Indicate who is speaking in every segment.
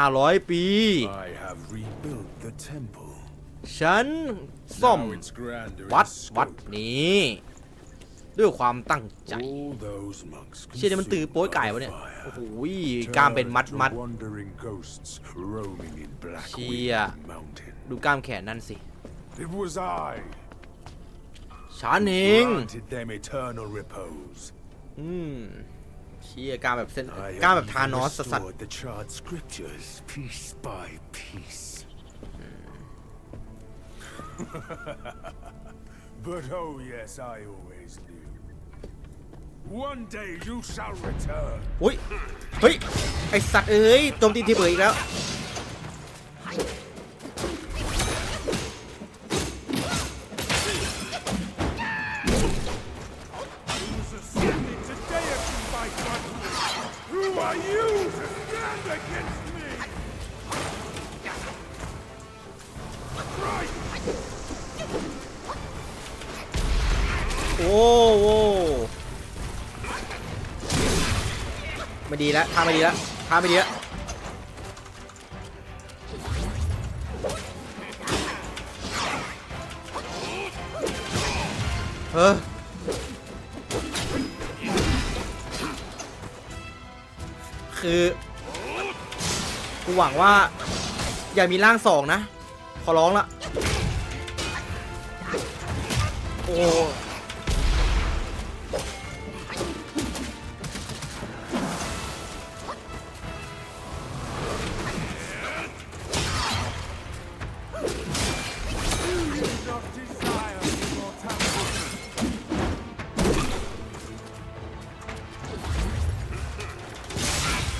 Speaker 1: ห้าร้อยปี
Speaker 2: I have rebuilt the temple.
Speaker 1: ฉันซ่อม
Speaker 2: Now it's grander
Speaker 1: วัด
Speaker 2: in
Speaker 1: วัด
Speaker 2: scope.
Speaker 1: นี้ ด้วยความตั้งใจ
Speaker 2: All those monks
Speaker 1: เชี่ยนี่มันตือ
Speaker 2: consumed
Speaker 1: โป้ย
Speaker 2: by
Speaker 1: ไก่วะเนี่ย
Speaker 2: fire
Speaker 1: โอ้โหกล้ามเป็นมัด
Speaker 2: turned
Speaker 1: มัด
Speaker 2: to wandering ghosts roaming in Black
Speaker 1: Chia.
Speaker 2: Wind Mountain.
Speaker 1: ดูกล้ามแขนนั่นสิ
Speaker 2: It was I
Speaker 1: ฉันเอ
Speaker 2: who
Speaker 1: ง
Speaker 2: granted them eternal repose.
Speaker 1: อืม เชี่ยกล้ามแบบเส้น
Speaker 2: I
Speaker 1: กล้าม
Speaker 2: have
Speaker 1: แบบทานอสสัส
Speaker 2: restored the charred scriptures piece by piece. but oh yes, I always knew. One day you shall return.
Speaker 1: ๆอุ้ย เฮ้ย ไอสัตว์เอ้ยโจมตีทีเบิร์อีกแล้ว อ้โหไม่ดีแล้วท่าไม่ดีแล้วท่าไม่ดีแล้วเออคือกูหวังว่า อย่ามีร่างสองนะ ขอร้องละ โอ้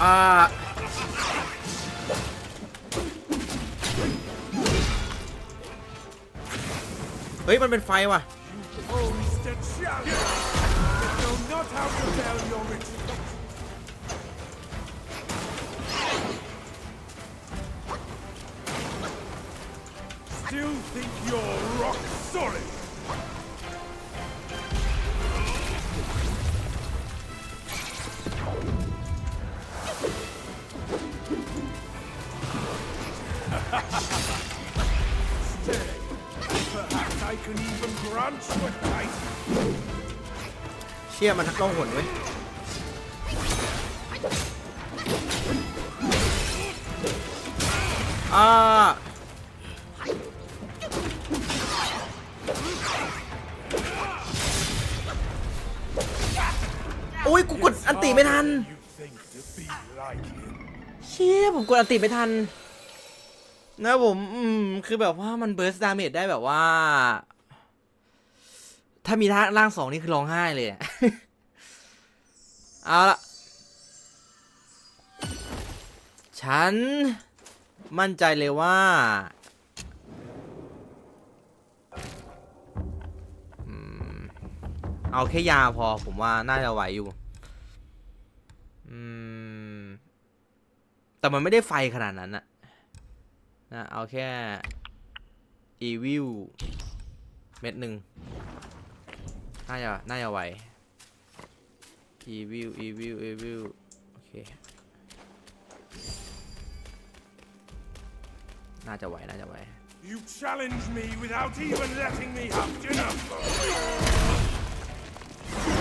Speaker 1: อ่าเฮ้ย มันเป็นไฟว่ะ
Speaker 2: Posed a challenge. Yet know not how to tell your retreat.
Speaker 1: เชี่ยมันต้องหนเว้ยอ่าโอ้ยกูกดอันติไม่ทัน เชี่ยผมกดอันติไม่ทัน นะผม อืม คือแบบว่ามันเบิร์สดาเมจได้แบบว่า ถ้ามีท่าร่างสองนี่คือร้องไห้เลยเอาละฉัน มั่นใจเลยว่าเอาแค่ยาพอผมว่าน่าจะไหวอยู่ อืม แต่มันไม่ได้ไฟขนาดนั้นนะ นะเอาแค่อีวิลเม็ดหนึ่งน่าจะน่าจะไหวอีวิลอีวิลอีวิลโอเค น่าจะไหว น่าจะไหว
Speaker 2: You challenge me without even letting me have dinner.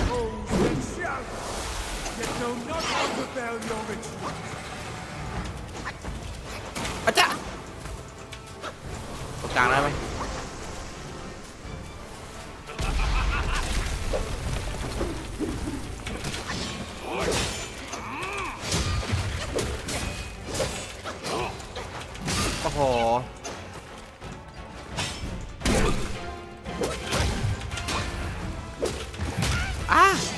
Speaker 2: Pose the challenge, yet know not how to fail your retreat. า
Speaker 1: งได้ไหมโอ้โหอะ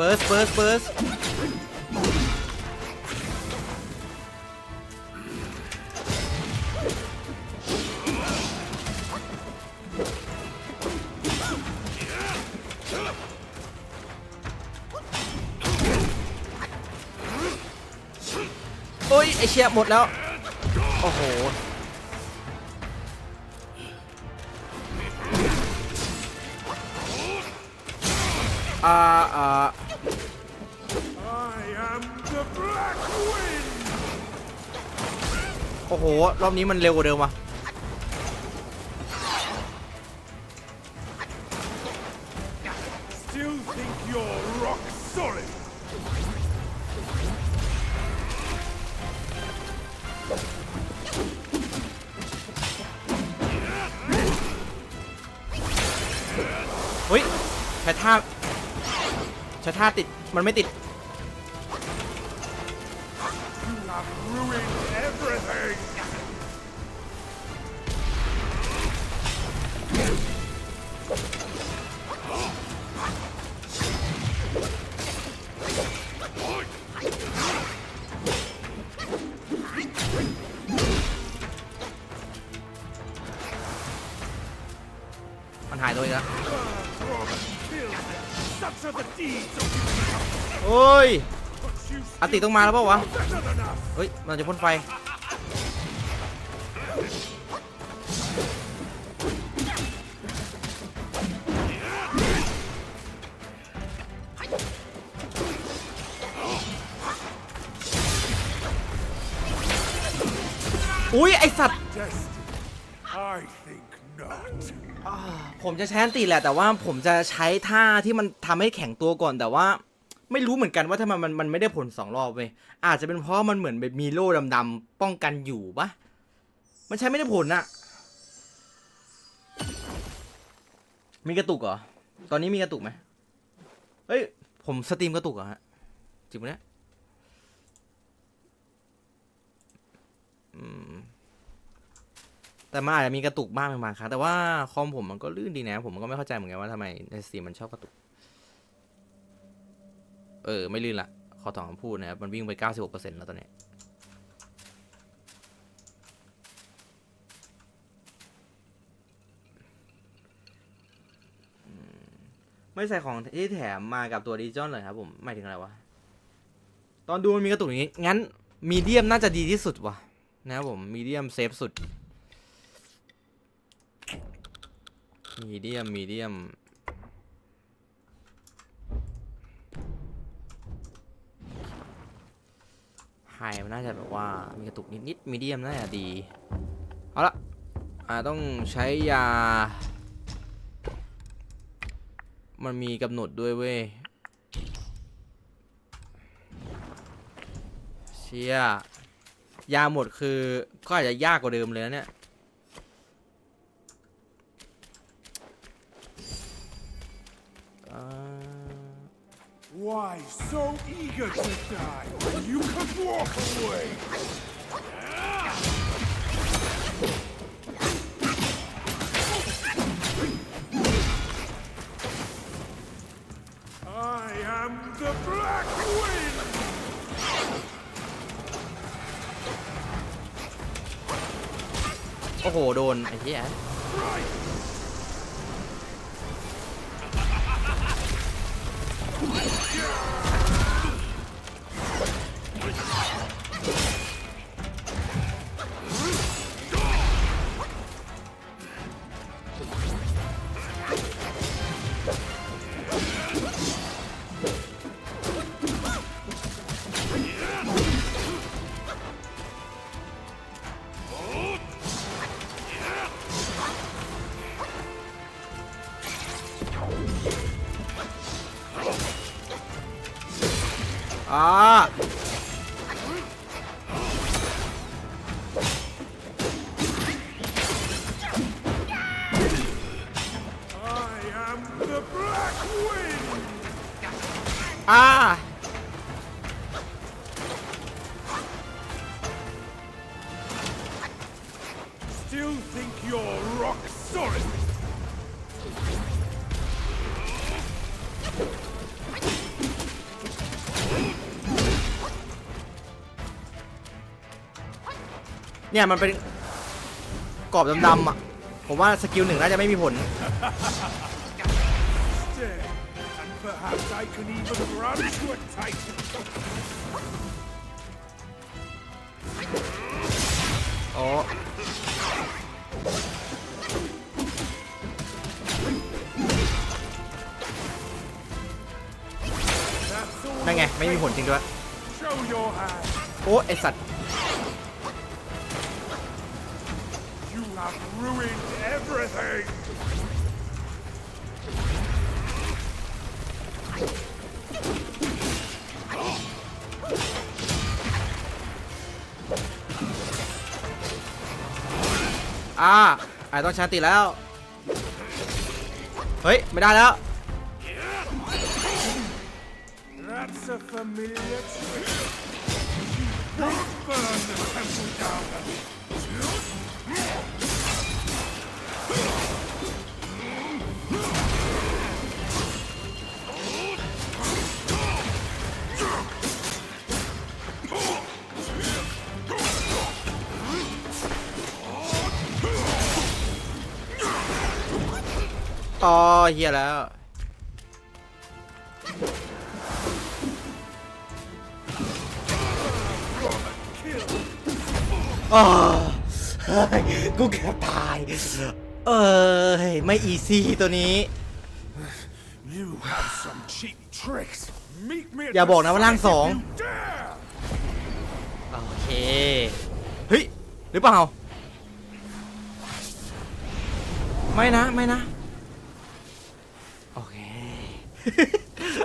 Speaker 1: เฟิร์สเฟิร์สเฟิร์สโอ้ย ไอเชียหมดแล้ว โอ้โหอ่าอ่า โอ้โห รอบนี้มันเร็วกว่าเดิมว่ะ
Speaker 3: Still think you're rock solid?
Speaker 1: เฮ้ยใช้ท่าใช้ท่าติด มันไม่ติด
Speaker 3: have ruined everything!
Speaker 1: มันหายตัว อีกแล้ว
Speaker 3: From kill! Such are the deeds of you!
Speaker 1: โอ้ย
Speaker 3: But you
Speaker 1: อติต้องมาแล้วเปล่าวะ เฮ้ย มันจะพ่นไฟ อุ้ย ไอสัตว์
Speaker 3: I think not.
Speaker 1: ผมจะใช้อันติแหละ แต่ว่าผมจะใช้ท่าที่มันทำให้แข็งตัวก่อนแต่ว่า ไม่รู้เหมือนกันว่าทำไมมันมันไม่ได้ผลสองรอบเว้ยอาจจะเป็นเพราะมันเหมือนแบบมีโล่ดำๆป้องกันอยู่ปะมันใช้ไม่ได้ผลอะมีกระตุกเหรอ ตอนนี้มีกระตุกไหมเฮ้ย ผมสตรีมกระตุกเหรอฮะ จริงปะเนี่ยแต่มันอาจจะมีกระตุกบ้างบางครั้งแต่ว่าคอมผมมันก็ลื่นดีนะ ผมก็ไม่เข้าใจเหมือนกันว่าทำไมในสตรีมมันชอบกระตุก เออ ไม่ลื่นละขอถอนคำพูดนะครับ มันวิ่งไป 96%แล้วตอนนี้ ไม่ใส่ของที่แถมมากับตัวดิจิตอลเลยครับผมหมายถึงอะไรวะ ตอนดูมันมีกระตุกอย่างงี้ งั้นมีเดียมน่าจะดีที่สุดวะนะครับผมมีเดียมเซฟสุดมีเดียมมีเดียม ไฮมันน่าจะแบบว่ามีกระตุกนิดๆมีเดียมน่าจะดี เอาละอ่าต้องใช้ยา มันมีกำหนดด้วยเว้ยเชียยาหมดคือก็อาจจะยากกว่าเดิมเลยนะเนี่ย
Speaker 3: Why so eager to die when you could walk away? I am the Black Wind!
Speaker 1: โอ้โห โดน ไอ้เหี้ย
Speaker 3: Right! Yeah!
Speaker 1: อ่า
Speaker 3: Still think you're rock solid?
Speaker 1: เนี่ยมันเป็นกรอบดำๆอะ ผมว่าสกิลหนึ่งน่าจะไม่มีผล
Speaker 3: I can even run to a titan.
Speaker 1: โอ้ไง ไม่มีผลจริงด้วย
Speaker 2: Show your hand.
Speaker 1: โอ้ไอสัตว์
Speaker 2: You have ruined everything.
Speaker 1: อ่าไอต้องชาติแล้ว เฮ้ย ไม่ได้แล้ว อ๋อเฮียแล้ว อ๋อเฮ้ยกูเกือบตาย เอ้ย ไม่อีซี่ตัวนี้
Speaker 2: You have some cheap tricks. Meet me at
Speaker 1: อย่า
Speaker 2: the
Speaker 1: บอกนะว่าร่าง
Speaker 2: site
Speaker 1: สอง
Speaker 2: if you dare.
Speaker 1: โอเค เฮ้ย หรือเปล่า ไม่นะ ไม่นะโอเค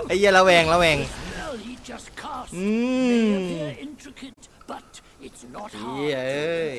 Speaker 1: ไอ้เหี้ยระแวงระแวง
Speaker 3: Well, he just casts.
Speaker 1: Mm.
Speaker 3: They appear intricate, but it's not
Speaker 1: เหี้ย
Speaker 3: hard.
Speaker 1: เอ้ย